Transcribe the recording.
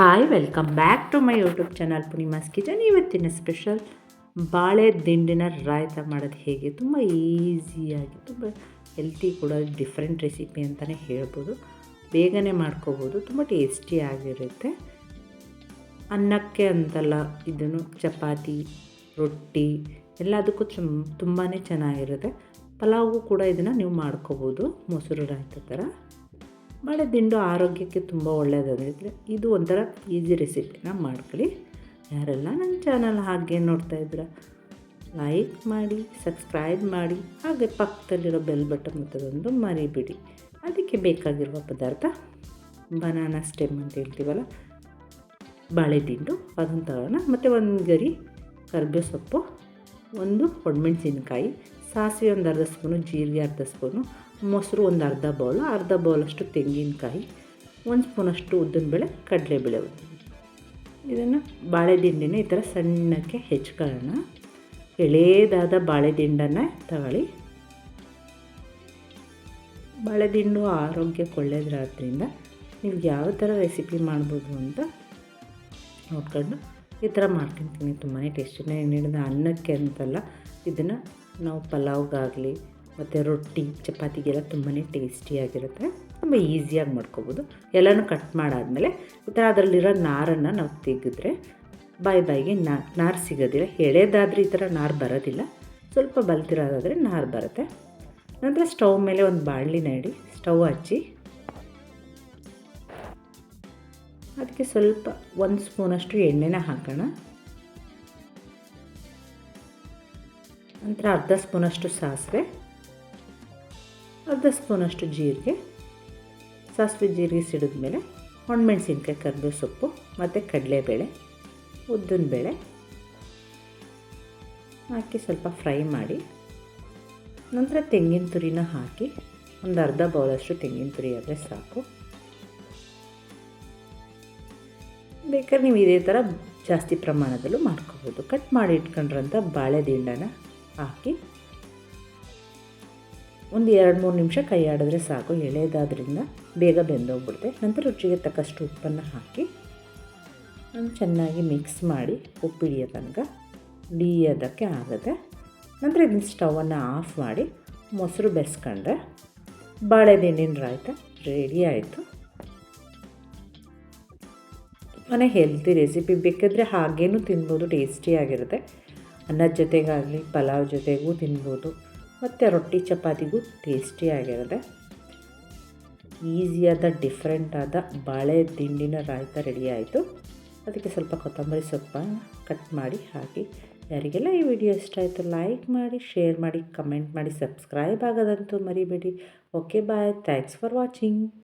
Hi welcome back to my YouTube channel Poornima's kitchen ಇವತ್ತಿನ special ಬಾಳೆ ದಿಂಡಿನ ರಾಯ್ತ ಮಾಡೋದು ಹೇಗೆ? ತುಂಬ ಈಸಿಯಾಗಿ ತುಂಬ ಹೆಲ್ತಿ ಕೂಡ ಡಿಫ್ರೆಂಟ್ ರೆಸಿಪಿ ಅಂತಲೇ ಹೇಳ್ಬೋದು. ಬೇಗನೆ ಮಾಡ್ಕೋಬೋದು, ತುಂಬ ಟೇಸ್ಟಿಯಾಗಿರುತ್ತೆ ಅನ್ನಕ್ಕೆ ಅಂತಲ್ಲ, ಇದನ್ನು ಚಪಾತಿ, ರೊಟ್ಟಿ, ಎಲ್ಲದಕ್ಕೂ ತುಂಬಾ ಚೆನ್ನಾಗಿರುತ್ತೆ. ಪಲಾವು ಕೂಡ ಇದನ್ನು ನೀವು ಮಾಡ್ಕೋಬೋದು, ಮೊಸರು ರಾಯ್ತ ಥರ. ಬಾಳೆ ದಿಂಡು ಆರೋಗ್ಯಕ್ಕೆ ತುಂಬ ಒಳ್ಳೆಯದಾಗಿದ್ರೆ ಇದು ಒಂಥರ ಈಸಿ ರೆಸಿಪಿನ ಮಾಡ್ಕೊಳ್ಳಿ. ಯಾರೆಲ್ಲ ನನ್ನ ಚಾನಲ್ ಹಾಗೆ ನೋಡ್ತಾ ಇದ್ದೀರ ಲೈಕ್ ಮಾಡಿ ಸಬ್ಸ್ಕ್ರೈಬ್ ಮಾಡಿ, ಹಾಗೆ ಪಕ್ಕದಲ್ಲಿರೋ ಬೆಲ್ ಬಟನ್ ಮತ್ತದೊಂದು ಮರಿಬಿಡಿ. ಅದಕ್ಕೆ ಬೇಕಾಗಿರುವ ಪದಾರ್ಥ ಬನಾನಾ ಸ್ಟೆಮ್ ಅಂತ ಹೇಳ್ತೀವಲ್ಲ, ಬಾಳೆ ದಿಂಡು ಅದನ್ನು ತಗೋಣ ಮತ್ತು ಒಂದು ಗರಿ ಕರ್ಬೇವು ಸೊಪ್ಪು, ಒಂದು ಒಣಮೆಣ್ಸಿನ್ಕಾಯಿ ಸಾಸಿವೆ ಒಂದು ಅರ್ಧ ಸ್ಪೂನು, ಜೀರಿಗೆ ಅರ್ಧ ಸ್ಪೂನು, ಮೊಸರು ಒಂದು ಅರ್ಧ ಬೌಲು ಅರ್ಧ ಬೌಲಷ್ಟು ತೆಂಗಿನಕಾಯಿ, ಒಂದು ಸ್ಪೂನಷ್ಟು ಉದ್ದಿನಬೇಳೆ ಕಡಲೆಬೇಳೆ ಇದನ್ನು ಬಾಳೆ ದಿಂಡಿನ ಈ ಥರ ಸಣ್ಣಕ್ಕೆ ಹೆಚ್ಕೊಳ್ಳೋಣ. ಎಳೆದಾದ ಬಾಳೆ ದಿಂಡನ್ನು ತಗೊಳ್ಳಿ. ಬಾಳೆ ದಿಂಡು ಆರೋಗ್ಯಕ್ಕೆ ಒಳ್ಳೆಯದ್ರಾದ್ರಿಂದ ನೀವು ಯಾವ ಥರ ರೆಸಿಪಿ ಮಾಡ್ಬೋದು ಅಂತ ನೋಡ್ಕೊಂಡು ಈ ಥರ ಮಾಡ್ಕೊತೀನಿ ತುಂಬಾ ಟೇಸ್ಟಿನ ಹಿಡಿದ ಅನ್ನಕ್ಕೆ ಅಂತಲ್ಲ. ಇದನ್ನು ನಾವು ಪಲಾವ್ಗಾಗಲಿ, ಮತ್ತು ರೊಟ್ಟಿ, ಚಪಾತಿಗೆಲ್ಲ ತುಂಬಾ ಟೇಸ್ಟಿಯಾಗಿರುತ್ತೆ ತುಂಬ ಈಸಿಯಾಗಿ ಮಾಡ್ಕೋಬೋದು. ಎಲ್ಲನೂ ಕಟ್ ಮಾಡಾದಮೇಲೆ ಈ ಥರ ಅದರಲ್ಲಿರೋ ನಾರನ್ನು ನಾವು ತೆಗೆದ್ರೆ ಬಾಯಿ ಬಾಯಿಗೆ ನಾರು ಸಿಗೋದಿಲ್ಲ. ಎಳೆದಾದರೆ ಈ ಥರ ನಾರು ಬರೋದಿಲ್ಲ. ಸ್ವಲ್ಪ ಬಲ್ತಿರೋದಾದರೆ ನಾರು ಬರುತ್ತೆ. ನಂತರ ಸ್ಟವ್ ಮೇಲೆ ಒಂದು ಬಾಣಲಿನ ಇಡಿ, ಸ್ಟವ್ ಹಚ್ಚಿ ಅದಕ್ಕೆ ಸ್ವಲ್ಪ ಒಂದು ಸ್ಪೂನಷ್ಟು ಎಣ್ಣೆನ ಹಾಕೋಣ. ನಂತರ ಅರ್ಧ ಸ್ಪೂನಷ್ಟು ಸಾಸಿವೆ, ಅರ್ಧ ಸ್ಪೂನಷ್ಟು ಜೀರಿಗೆ. ಸಾಸಿವೆ ಜೀರಿಗೆ ಸಿಡಿದ ಮೇಲೆ ಒಣಮೆಣ್ಸಿನ್ಕಾಯಿ ಕರಿಬೇವು ಸೊಪ್ಪು, ಮತ್ತು ಕಡಲೆಬೇಳೆ, ಉದ್ದಿನಬೇಳೆ ಹಾಕಿ ಸ್ವಲ್ಪ ಫ್ರೈ ಮಾಡಿ, ನಂತರ ತೆಂಗಿನ ತುರಿನ ಹಾಕಿ ಒಂದು ಅರ್ಧ ಬೌಲಷ್ಟು ತೆಂಗಿನ ತುರಿ ಆದರೆ ಸಾಕು. ಬೇಕಾದ್ರೆ ನೀವು ಇದೇ ಥರ ಜಾಸ್ತಿ ಪ್ರಮಾಣದಲ್ಲೂ ಮಾಡ್ಕೋಬೋದು. ಕಟ್ ಮಾಡಿ ಇಟ್ಕೊಂಡ್ರಂಥ ಬಾಳೆದಿಂಡನ ಹಾಕಿ ಒಂದು ಎರಡು ಮೂರು ನಿಮಿಷ ಕೈ ಆಡಿದ್ರೆ ಸಾಕು. ಎಳೆದಾದ್ರಿಂದ ಬೇಗ ಬೆಂದೋಗ್ಬಿಡುತ್ತೆ. ನಂತರ ರುಚಿಗೆ ತಕ್ಕಷ್ಟು ಉಪ್ಪನ್ನು ಹಾಕಿ ಚೆನ್ನಾಗಿ ಮಿಕ್ಸ್ ಮಾಡಿ ಉಪ್ಪು ಹಿಡಿಯೋ ತನಕ ಹಿಡಿಯೋದಕ್ಕೆ ಆಗುತ್ತೆ. ನಂತರ ಇದನ್ನ ಸ್ಟವನ್ನು ಆಫ್ ಮಾಡಿ ಮೊಸರು ಬೆರೆಸ್ಕೊಂಡ್ರೆ ಬಾಳೆ ದಿಂಡಿನ ರಾಯ್ತ ರೆಡಿ ಆಯಿತು. ಮನೆ ಹೆಲ್ತಿ ರೆಸಿಪಿ ಬೇಕಾದರೆ ಹಾಗೇನೂ ತಿನ್ಬೋದು ಟೇಸ್ಟಿಯಾಗಿರುತ್ತೆ ಅನ್ನದ ಜೊತೆಗಾಗಲಿ, ಪಲಾವ್ ಜೊತೆಗೂ ತಿನ್ಬೋದು. ಮತ್ತು ರೊಟ್ಟಿ ಚಪಾತಿಗೂ ಟೇಸ್ಟಿಯಾಗಿರುತ್ತೆ ಈಸಿಯಾದ ಡಿಫ್ರೆಂಟಾದ ಬಾಳೆ ದಿಂಡಿನ ರಾಯ್ತ ರೆಡಿ ಆಯಿತು. ಅದಕ್ಕೆ ಸ್ವಲ್ಪ ಕೊತ್ತಂಬರಿ ಸೊಪ್ಪನ್ನು ಕಟ್ ಮಾಡಿ ಹಾಕಿ. ಯಾರಿಗೆಲ್ಲ ಈ ವಿಡಿಯೋ ಇಷ್ಟ ಆಯಿತು ಲೈಕ್ ಮಾಡಿ ಶೇರ್ ಮಾಡಿ ಕಮೆಂಟ್ ಮಾಡಿ ಸಬ್ಸ್ಕ್ರೈಬ್ ಆಗೋದಂತೂ ಮರಿಬೇಡಿ. Okay bye thanks for watching